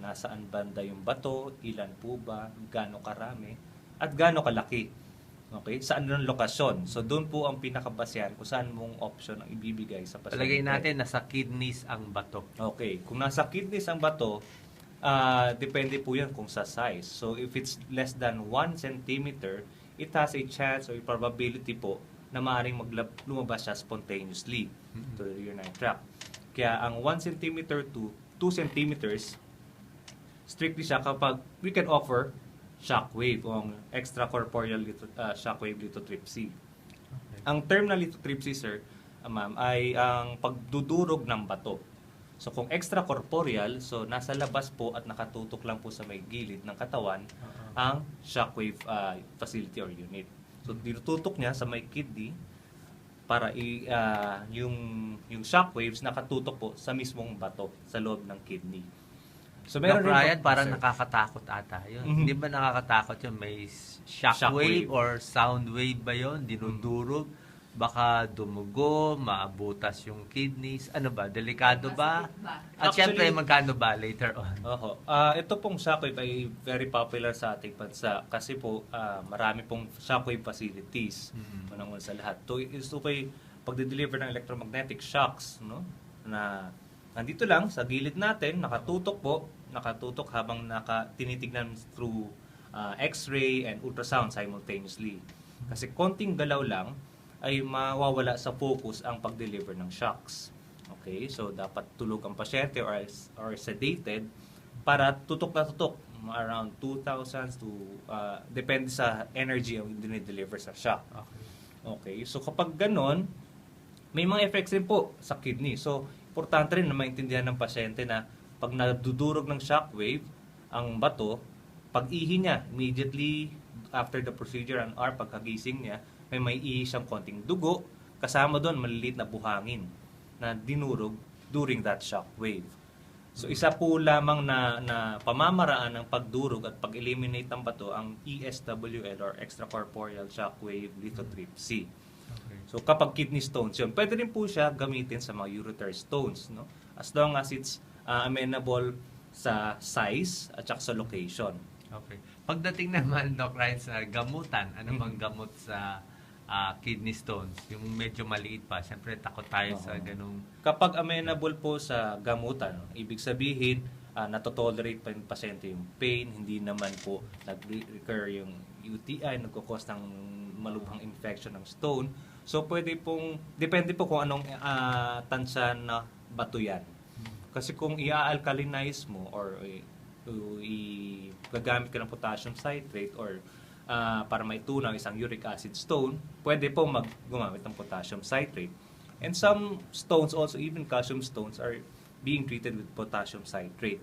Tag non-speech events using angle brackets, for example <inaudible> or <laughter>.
Nasaan banda yung bato, ilan po ba, gaano karami, at gaano kalaki. Okay? Saan yung lokasyon? So, doon po ang pinakabasehan kung saan mong option ang ibibigay sa pasyente. Palagay natin, nasa kidneys ang bato. Okay. Kung nasa kidneys ang bato, ah, depende po yan kung sa size. So, if it's less than 1 centimeter, it has a chance or a probability po na maaaring maglab- lumabas siya spontaneously to the urinary tract. Kaya ang 1 centimeter to 2 centimeters, strictly siya kapag we can offer shockwave o ang extracorporeal litho, uh, shockwave lithotripsy. Ang term na lithotripsy, sir, ah, ma'am, ay ang pagdudurog ng bato. So kung extracorporeal, so nasa labas po at nakatutok lang po sa may gilid ng katawan ang shockwave ah, facility or unit. So tinututok niya sa may kidney para i, ah, yung yung shockwaves nakatutok po sa mismong bato sa loob ng kidney. So Meron rin Brian, po- parang sir. nakakatakot ata yun. Mhm. Hindi ba nakakatakot yun? May Shockwave. shockwave or sound wave ba yun? Dinudurog? Baka dumugo, maabutas yung kidneys. Ano ba? Delikado ba? At Actually- syempre, magkano ba later on? Oho. Ah, ito pong shockwave ay very popular sa ating bansa kasi po ah, marami pong shockwave facilities. Mhm. Unang-una sa lahat. To is to kay pagde-deliver ng electromagnetic shocks, no? Na nandito lang sa gilid natin, nakatutok po, nakatutok habang naka tinitignan through ah, X-ray and ultrasound simultaneously. Kasi konting galaw lang ay mawawala sa focus ang pag-deliver ng shocks. Okay, so dapat tulog ang pasyente or, or sedated para tutok na tutok around 2,000 to uh, depende sa energy ang dinideliver sa shock. Okay. Okay, so kapag ganon, may mga effects rin po sa kidney. So, importante rin na maintindihan ng pasyente na pag nadudurog ng shockwave, ang bato, pag ihi niya, immediately after the procedure, an hour pagkagising niya, may may ihi siyang konting dugo, kasama doon maliliit na buhangin na dinurog during that shockwave. So isa po lamang na, na pamamaraan ng pagdurog at pag-eliminate ng bato ang ESWL or extracorporeal shockwave lithotripsy. So kapag kidney stones yun, pwede rin po siya gamitin sa mga uretary stones, no? As long as it's uh, amenable sa size at saka sa location. Okay. Pagdating naman, <laughs> Doc Ryan, sa gamutan, ano bang Mhm. gamot sa ah, kidney stones? Yung medyo maliit pa. Siyempre, takot tayo sa Oo. ganung... Kapag amenable po sa gamutan, no? ibig sabihin, uh, natotolerate pa yung pasyente yung pain, hindi naman po nag-recur yung UTI, nagkukos ng malubhang infection ng stone. So pwede pong, depende po kung anong uh, tansya na bato yan. Kasi kung i-alkalinize mo or i- i- gagamit ka ng potassium citrate or ah, para maitunaw isang uric acid stone, pwede po mag gumamit ng potassium citrate. And some stones also, even calcium stones, are being treated with potassium citrate.